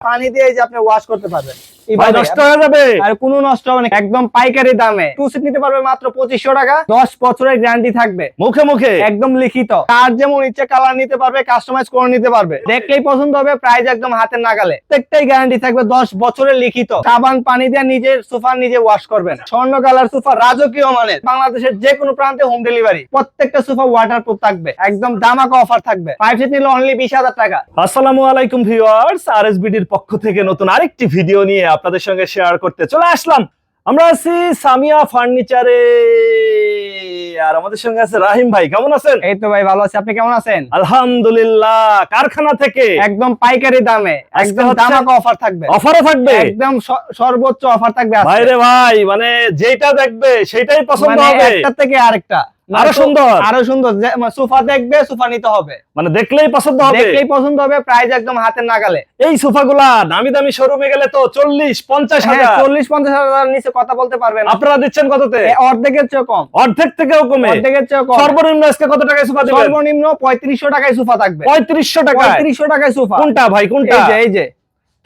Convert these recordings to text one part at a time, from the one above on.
পানি দিয়ে যে আপনি ওয়াশ করতে পারবেন। ভাই নষ্ট হয়ে যাবে। আর কোনো নষ্ট হবে না একদম পাইকারি দামে। টু সিট নিতে পারবে মাত্র পঁচিশশো টাকা দশ বছরের গ্যারান্টি থাকবে। মুখে মুখে। একদম লিখিত। আর যেমন ইচ্ছে কালার নিতে পারবে কাস্টমাইজ করে নিতে পারবে। দেখলেই পছন্দ হবে প্রাইস একদম হাতের নাগালে। প্রত্যেকটাই গ্যারান্টি থাকবে দশ বছরের লিখিত। সাবান পানি দিয়ে নিজের সোফা নিজে ওয়াশ করবেন স্বর্ণ কালার সোফা রাজকীয় মানের। বাংলাদেশের যে কোনো প্রান্তে হোম ডেলিভারি প্রত্যেকটা সোফা ওয়াটার প্রুফ থাকবে। একদম দামাকা অফার থাকবে। ফাইভ সিট নিলে অনলি বিশ হাজার টাকা। আসসালামু আলাইকুম ভিউয়ার্স আরএসবিডির পক্ষ থেকে নতুন আরেকটি ভিডিও নিয়ে আপনাদের সঙ্গে শেয়ার করতে। চলে আসলাম। আমরা আছি সামিয়া ফার্নিচারে। আর আমাদের সঙ্গে আছে রাহিম ভাই। কেমন আছেন? এই তো ভাই ভালো আছে। আপনি কেমন আছেন? আলহামদুলিল্লাহ। কারখানা থেকে? একদম পাইকারি দামে। একদম দামাকা অফার থাকবে। অফারও থাকবে? একদম সর্বোচ্চ অফার থাকবে। ভাই রে ভাই মানে যেটা দেখবে সেটাই পছন্দ মানে হবে। একটা থেকে আরেকটা। আরও সুন্দর। আরও সুন্দর। মানে সোফা দেখবে সোফা নিতে হবে। মানে দেখলেই পছন্দ হবে। দেখলেই পছন্দ হবে প্রাইস একদম হাতের নাগালে। এই সোফাগুলা দামি দামি শোরুমে গেলে তো চল্লিশ পঞ্চাশ হ্যাঁ, হাজার। চল্লিশ পঞ্চাশ হাজার নিচে কথা বলতে পারবেন আপনারা দিচ্ছেন কততে? অর্ধেকের চেয়ে কম। অর্ধেক থেকেও কমে। অর্ধেকের চেয়ে কম। সর্বনিম্ন আজকে কত টাকায় সোফা দিবেন? সর্বনিম্ন পঁয়ত্রিশশো টাকায় সোফা থাকবে। পঁয়ত্রিশশো টাকা পঁয়ত্রিশশো টাকায় সোফা। কোনটা ভাই কোনটা? এই যে এই যে।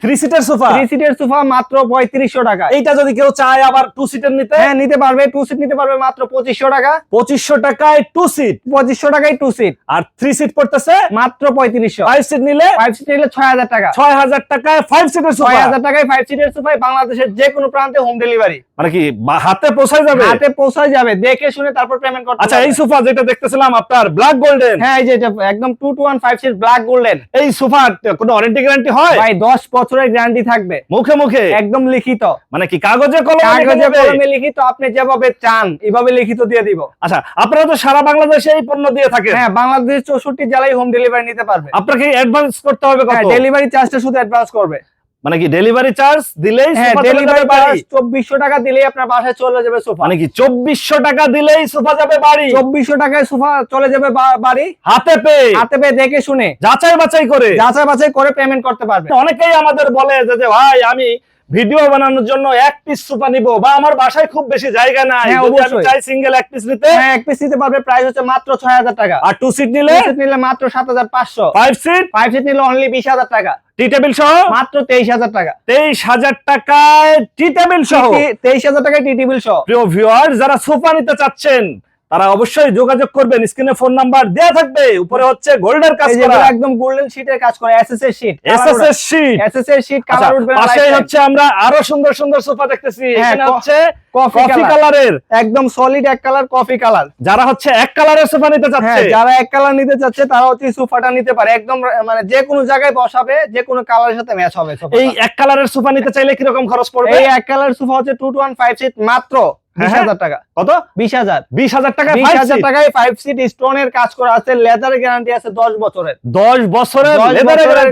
থ্রি সিটার সোফা থ্রি সিটের সোফা মাত্র পঁয়ত্রিশশো টাকা। এইটা যদি কেউ চায় আবার টু সিটার নিতে? হ্যাঁ নিতে পারবে টু সিট নিতে পারবে মাত্র পঁচিশশো টাকা। পঁচিশশো টাকায় টু সিট পঁচিশশো টাকায় টু সিট আর থ্রি সিট পড়তেছে? মাত্র পঁয়ত্রিশশো। ফাইভ সিট নিলে? ফাইভ সিট নিলে ছয় হাজার টাকা। ছয় হাজার টাকায় ফাইভ সিটের ছয় হাজার টাকায় ফাইভ সিটের সোফায় বাংলাদেশের যে কোনো প্রান্তে হোম ডেলিভারি মানে কি হাতে পৌঁছায় যাবে? হাতে পৌঁছায় যাবে দেখে শুনে তারপর পেমেন্ট করতে আচ্ছা এই সোফা যেটা দেখতেছিলাম আপনার ব্ল্যাক গোল্ডেন হ্যাঁ এই যে একদম two two one five seat black golden এই সোফা কোনো ওয়ারেন্টি গ্যারান্টি হয়? ভাই দশ বছরের গ্যারান্টি থাকবে। মুখে মুখে? একদম লিখিত। মানে কি কাগজে কলমে কাগজে কলমে লিখিত আপনি যেভাবে চান এভাবে লিখিত দিয়ে দিব। আচ্ছা আপনারা তো সারা বাংলাদেশে এই পণ্য দিয়ে থাকে হ্যাঁ বাংলাদেশ চৌষট্টি জেলায় হোম ডেলিভারি নিতে পারবে। আপনাকে অ্যাডভান্স করতে হবে কত? ডেলিভারি চার্জটা শুধু অ্যাডভান্স করবে। মানে কি ডেলিভারি চার্জ দিলেই হ্যাঁ ডেলিভারি চব্বিশশো টাকা দিলেই আপনার বাসায় চলে যাবে সোফা। মানে কি চব্বিশশো টাকা দিলেই সোফা যাবে বাড়ি। চব্বিশশো টাকায় সোফা চলে যাবে বাড়ি। হাতে পেয়ে হাতে পেয়ে দেখে শুনে। যাচাই বাছাই করে। যাচাই বাছাই করে পেমেন্ট করতে পারবে। অনেকেই আমাদের বলে যে ভাই আমি ভিডিও বানানোর জন্য এক পিস সোফা নিব বা আমার বাসায় খুব বেশি জায়গা নাই। হ্যাঁ, আমি চাই সিঙ্গেল এক পিস নিতে হ্যাঁ এক পিস নিতে পারবে প্রাইস হচ্ছে মাত্র ছয় হাজার টাকা। আর টু সিট নিলে? seat নিলে মাত্র সাত হাজার পাঁচশো। ফাইভ সিট ফাইভ সিট নিলে অনলি বিশ হাজার টাকা। টি টেবিল সহ? মাত্র তেইশ হাজার টাকা। তেইশ হাজার টাকায় টি টেবিল সহ? তে- তেইশ হাজার টাকায় টি টেবিল সহ। প্রিয় ভিউয়ার যারা সোফা নিতে চাচ্ছেন তারা অবশ্যই যোগাযোগ করবেন। স্ক্রিনে ফোন নাম্বার দেয়া থাকবে। উপরে হচ্ছে গোল্ডের কাজ করা। একদম গোল্ডেন শিটের কাজ করে এসএস এর শিট এসএসএস শীট এসএস এর শিট কালার উঠবে না পাশেই হচ্ছে আমরা আরও সুন্দর সুন্দর সোফা দেখতেছি। হ্যাঁ, এখানে হচ্ছে কফি কালারের একদম সলিড এক কালার কফি কালার যারা হচ্ছে এক কালারের সোফা নিতে হ্যাঁ চাচ্ছে। যারা এক কালার নিতে চাচ্ছে তারা হচ্ছে সোফাটা নিতে পারে। একদম মানে যে কোনো জায়গায় বসাবে যে কোনো কালারের সাথে ম্যাচ হবে। এই এক কালারের সোফা নিতে চাইলে কীরকম খরচ পড়বে? এই এক কালার সোফা হচ্ছে two two one five seat মাত্র বিশ হ্যাঁ, হাজার টাকা। কত? বিশ হাজার। বিশ হাজার টাকা বিশ হাজার টাকায় ফাইভ সিট স্টোনের কাজ করা আছে লেদার গ্যারান্টি আছে দশ বছরের। দশ বছরের।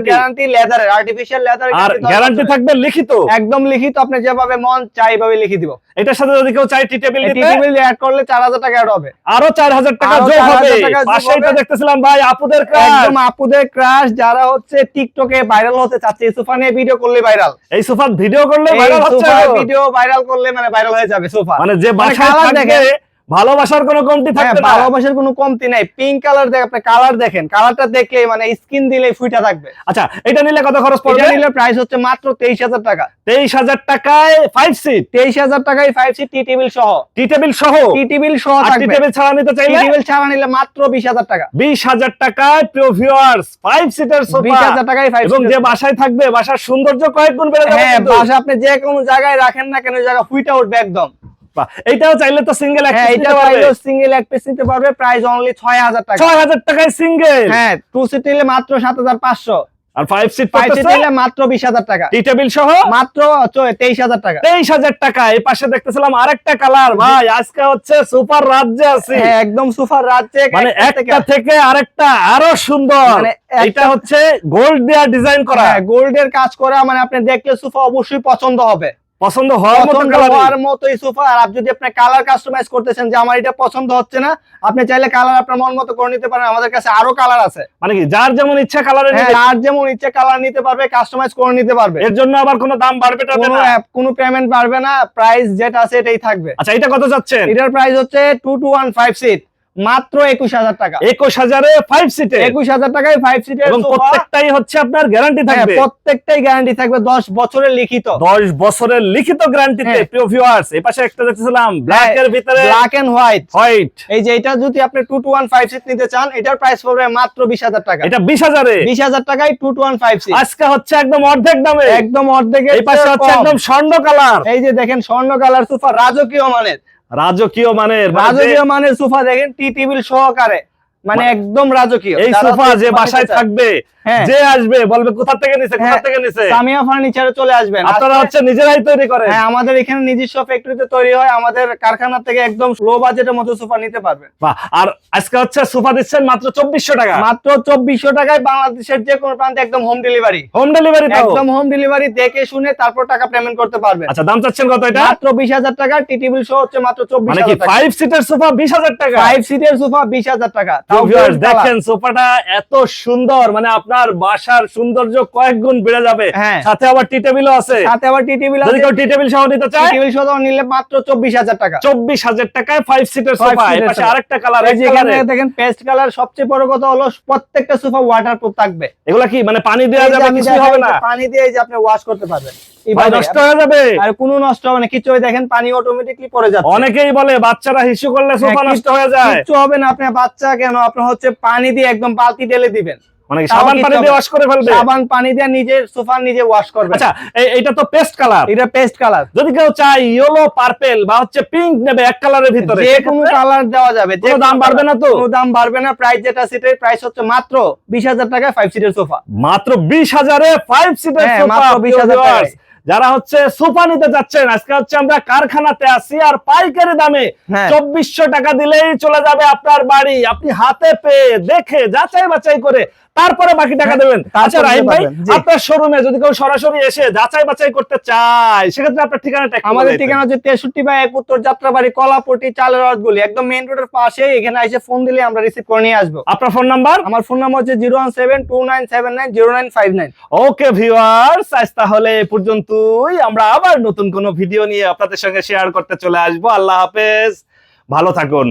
গ্যারান্টি লেদারের আর্টিফিশিয়াল লেদার আর গ্যারান্টি থাকবে লিখিত? একদম লিখিত আপনি যেভাবে মন চাই ভাবে লিখে দিব। এটার সাথে যদি কেউ চাই টি টেবিল অ্যাড করলে চার হাজার টাকা অ্যাড হবে। আরও চার হাজার টাকা যোগ হবে। তো হবে। দেখতেছিলাম ভাই আপুদের ক্রাশ একদম আপুদের ক্রাশ যারা হচ্ছে টিকটকে ভাইরাল হতে চাচ্ছে। এই সোফা নিয়ে ভিডিও করলে ভাইরাল এই সোফা ভিডিও করলে ভাইরাল হচ্ছে ভিডিও ভাইরাল করলে মানে ভাইরাল হয়ে যাবে সোফা। মানে যে মানে বাসায় দেখেন। ভালোবাসার কোনো কমতি হ্যাঁ, থাকবে না। ভালোবাসার কোনো কমতি নাই। পিঙ্ক কালার দেখ আপনি কালার দেখেন। কালারটা দেখলে মানে স্কিন দিলে ফুইটা থাকবে। আচ্ছা এটা নিলে কত খরচ এটা পড়বে? নিলে প্রাইস হচ্ছে মাত্র তেইশ হাজার টাকা। তেইশ হাজার টাকায় ফাইভ সিট তেইশ হাজার টাকায় ফাইভ সিট টি টেবিল সহ। টি টেবিল সহ? টি টেবিল সহ আর টি টেবিল ছাড়া নিতে চাইলে? টি টেবিল ছাড়া নিলে মাত্র বিশ হাজার টাকা। বিশ হাজার টাকায় প্রিয় ভিউয়ার্স ফাইভ সিটার বিশ সোফা হাজার টাকায় ফাইভ এবং যে বাসায় থাকবে বাসার সৌন্দর্য কয়েক গুণ বেড়ে যাবে হ্যাঁ বাসা আপনি যে কোনো জায়গায় রাখেন না কেন জায়গা ফুইটা উঠবে একদম। বাহ, এইটাও চাইলে তো সিঙ্গেল হ্যাঁ সিঙ্গেল এক পিস নিতে পারবে। প্রাইস অনলি ছয় হাজার টাকা। ছয় হাজার টাকায় সিঙ্গেল হ্যাঁ টু সিট নিলে মাত্র হাজার পাঁচশো। আর ফাইভ সিট ফাইভ সিট নিলে মাত্র বিশ হাজার টাকা। টি টেবিল সহ? মাত্র তেইশ হাজার টাকা। তেইশ হাজার টাকা। এই পাশে দেখতেছিলাম আরেকটা কালার ভাই আজকে হচ্ছে সুপার রাজ্যে আছে। হ্যাঁ একদম সুপার রাজ্যে মানে একটা থেকে আরেকটা আরও সুন্দর। মানে এটা হচ্ছে গোল্ড দেয়া ডিজাইন করা। গোল্ডের কাজ করা মানে আপনি দেখলে সোফা অবশ্যই পছন্দ হবে। পছন্দ হওয়ার মতো হওয়ার মতো এই সোফা আর আপনি যদি আপনি কালার কাস্টমাইজ করতেছেন যে আমার এটা পছন্দ হচ্ছে না আপনি চাইলে কালার আপনার মন মতো করে নিতে পারেন। আমাদের কাছে আরও কালার আছে। মানে কি যার যেমন ইচ্ছা কালারের হ্যাঁ আর যেমন ইচ্ছে কালার নিতে পারবে কাস্টমাইজ করে নিতে পারবে। এর জন্য আবার কোনো দাম বাড়বে কোনো না কোনো পেমেন্ট পারবে না প্রাইস যেটা আছে এটাই থাকবে। আচ্ছা এটা কত যাচ্ছেন? এটার প্রাইস হচ্ছে two two one five seat মাত্র একুশ হাজার টাকা। একুশ হাজারে ফাইভ সিটে একুশ হাজার টাকায় ফাইভ সিটের এবং প্রত্যেকটাই হচ্ছে আপনার গ্যারান্টি থাকবে। প্রত্যেকটাই গ্যারান্টি থাকবে দশ বছরের লিখিত। দশ বছরের লিখিত গ্যারান্টিতে। প্রিয় ভিউয়ার্স এই পাশে একটা দেখতেছিলাম ব্ল্যাক এর ভিতরে ব্ল্যাক এন্ড হোয়াইট হোয়াইট এই যে এটা যদি আপনি two two one five seat নিতে চান এটার প্রাইস পড়বে মাত্র বিশ হাজার টাকা। এটা বিশ হাজারে। বিশ হাজার টাকায় two two one five seat আজকে হচ্ছে একদম অর্ধেক দামে। একদম অর্ধেক এই পাশে হচ্ছে একদম স্বর্ণ কালার। এই যে দেখেন স্বর্ণ কালার সোফা রাজকীয় মানের। রাজকীয় মানের মানে রাজকীয় মানের সোফা দেখেন টি টেবিল সহকারে। মানে একদম রাজকীয়। এই সোফা যে বাসায় থাকবে হ্যাঁ। যে আসবে বলবে কোথা থেকে নিছে কোথা হ্যাঁ। থেকে নিছে? সামিয়া ফার্নিচারে চলে আসবেন। আপনারা হচ্ছে নিজেরাই তৈরি করেন। হ্যাঁ আমাদের এখানে নিজস্ব ফ্যাক্টরিতে তৈরি হয় আমাদের কারখানা থেকে একদম লো বাজেটের মতো সোফা নিতে পারবে বাহ, আর আজকে হচ্ছে সোফা দিচ্ছেন মাত্র চব্বিশশো টাকা। মাত্র চব্বিশশো টাকায় বাংলাদেশের যে কোনো প্রান্তে একদম হোম ডেলিভারি হোম ডেলিভারি একদম হোম ডেলিভারি দেখে শুনে তারপর টাকা পেমেন্ট করতে পারবেন। আচ্ছা দাম চাচ্ছেন কত এটা? মাত্র বিশ হাজার টাকা টি টেবিল শো হচ্ছে মাত্র চব্বিশ মানে কি হাজার টাকা। সিটের সোফা বিশ হাজার টাকা? ফাইভ সিটের সোফা বিশ হাজার টাকা। দেখেন সোফাটা এত সুন্দর মানে আপনার বাসার সৌন্দর্য কয়েক গুণ বেড়ে যাবে। হ্যাঁ। সাথে আবার টি টেবিলও আছে। সাথে আবার টি টেবিল যদি কেউ টি টেবিল সহ নিতে চায়? টেবিল শো নিলে মাত্র চব্বিশ হাজার টাকা। চব্বিশ হাজার টাকায় সিটের সোফা। পাশে আরেকটা কালার এই যে এখানে দেখেন পেস্ট কালার সবচেয়ে বড় কথা হলো প্রত্যেকটা সোফা ওয়াটারপ্রুফ থাকবে। এগুলা কি মানে পানি দেওয়া যাবে হবে না? পানি দিয়ে যে আপনি ওয়াশ করতে পারবেন। নষ্ট হয়ে যাবে। আর কোনো নষ্ট হবে না কিছু দেখেন পানি অটোমেটিকলি পড়ে যাচ্ছে। অনেকেই বলে বাচ্চারা হিসু করলে সোফা নষ্ট যায়। কিচ্ছু হবে না আপনার বাচ্চা কেন? আপনার হচ্ছে পানি দিয়ে একদম বালতি ঢেলে দিবেন। কি তাও সাবান পানি দিয়ে ওয়াশ করে ফেলবে। সাবান পানি দিয়ে নিজের সোফা নিজে ওয়াশ করবেন। আচ্ছা এই- তো পেস্ট কালার এটা পেস্ট কালার যদি কেউ চায় ইয়েলো পার্পেল বা হচ্ছে পিঙ্ক নেবে এক কালারের ভিতরে যে কোনো কালার দেওয়া যাবে। যে দাম বাড়বে না তো? কোনো দাম বাড়বে না। প্রাইস যেটা সেটার প্রাইস হচ্ছে মাত্র বিশ হাজার টাকা ফাইভ সিটের সোফা মাত্র সিটের সোফা 20,000 টাকায়। যারা হচ্ছে সোফা নিতে যাচ্ছেন আজকে হচ্ছে আমরা কারখানাতে আসি আর পাইকারি দামে হ্যাঁ। চব্বিশশো টাকা দিলেই চলে যাবে আপনার বাড়ি আপনি হাতে পেয়ে দেখে যাচাই বাছাই করে তারপরে বাকি টাকা হ্যাঁ, দেবেন। আচ্ছা রাহিম ভাই। আপনার শোরুমে যদি কেউ সরাসরি এসে যাচাই বাছাই করতে চায় সেক্ষেত্রে আপনার ঠিকানাটা আমাদের ঠিকানা হচ্ছে তেষট্টি বাই এক উত্তর যাত্রাবাড়ি কলাপটি চালের গুলি একদম মেইন রোডের পাশে এখানে এসে ফোন দিলে আমরা রিসিভ করে নিয়ে আসব। আপনার ফোন নাম্বার আমার ফোন নাম্বার হচ্ছে zero one seven two nine seven nine zero nine five nine okay viewers আজ তাহলে এ পর্যন্তই। আমরা আবার নতুন কোনো ভিডিও নিয়ে আপনাদের সঙ্গে শেয়ার করতে চলে আসব। আল্লাহ হাফেজ। ভালো থাকুন।